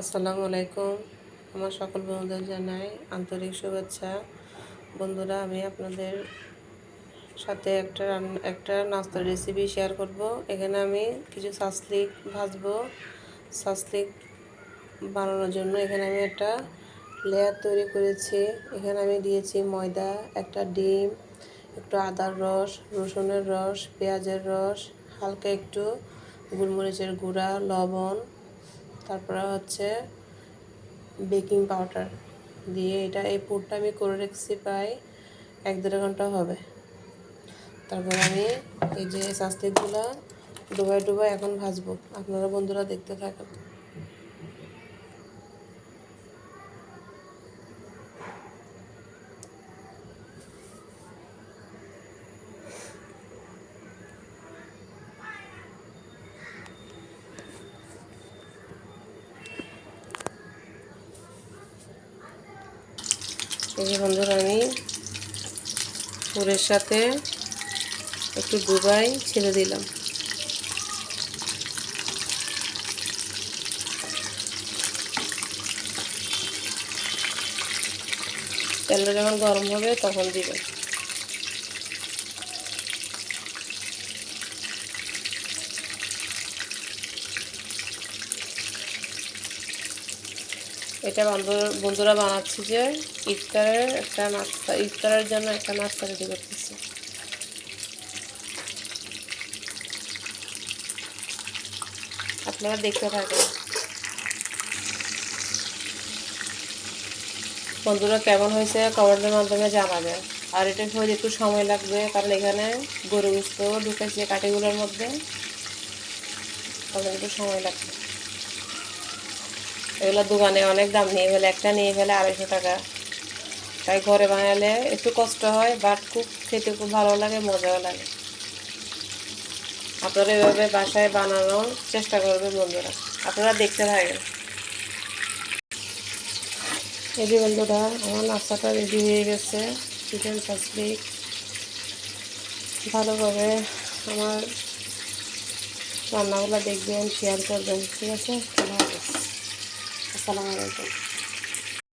আসসালামু আলাইকুম। আমার সকল বন্ধুদের জানাই আন্তরিক শুভেচ্ছা। বন্ধুরা, আমি আপনাদের সাথে একটা রান্না একটা নাস্তার রেসিপি শেয়ার করব। এখানে আমি কিছু সাসলিক ভাজবো। সাসলিক বানানোর জন্য এখানে আমি একটা লেয়ার তৈরি করেছি। এখানে আমি দিয়েছি ময়দা, একটা ডিম, একটু আদার রস, রসুনের রস, পেঁয়াজের রস, হালকা একটু গোলমরিচের গুঁড়া, লবণ তারপরে হচ্ছে বেকিং পাউডার দিয়ে এটা, এই পুরটা আমি করে রেখেছি প্রায় এক দেড় ঘণ্টা হবে। তারপর আমি এই যে শাস্তিগুলো ডুবাই ডুবাই এখন ভাজবো। আপনারা বন্ধুরা দেখতে থাকেন। এই যে বন্ধুরা, আমি পুরের সাথে একটু ডুবাই ছেড়ে দিলাম। তেলটা যখন গরম হবে তখন দিবেন এটা বন্ধু- বন্ধুরা বানাচ্ছি যে ইফতারের একটা নাস্তা, ইফতারের জন্য একটা নাস্তা রেডি করতেছি। আপনারা দেখতে থাকেন। বন্ধুরা কেমন হয়েছে কমেন্টের মাধ্যমে জানাবেন। আর এটা হয়ে একটু সময় লাগবে, কারণ এখানে গরু গুস্ত ঢুকেছে কাঠিগুলোর মধ্যে। তখন একটু সময় লাগবে। এগুলো দোকানে অনেক দাম নিয়ে ফেলে, একটা নিয়ে ফেলে আড়াইশো টাকা। তাই ঘরে বানালে একটু কষ্ট হয় বাট খুব খেতে খুব ভালো লাগে, মজাও লাগে। আপনারা এভাবে বাসায় বানানোর চেষ্টা করবেন বন্ধুরা। আপনারা দেখতে থাকেন। এই বন্ধুরা, আমার নাস্তাটা রেডি হয়ে গেছে। চিকেন সাসলিক ভালোভাবে আমার রান্নাগুলো দেখবেন শেয়ার করবেন, ঠিক আছে? আসসালামু আলাইকুম।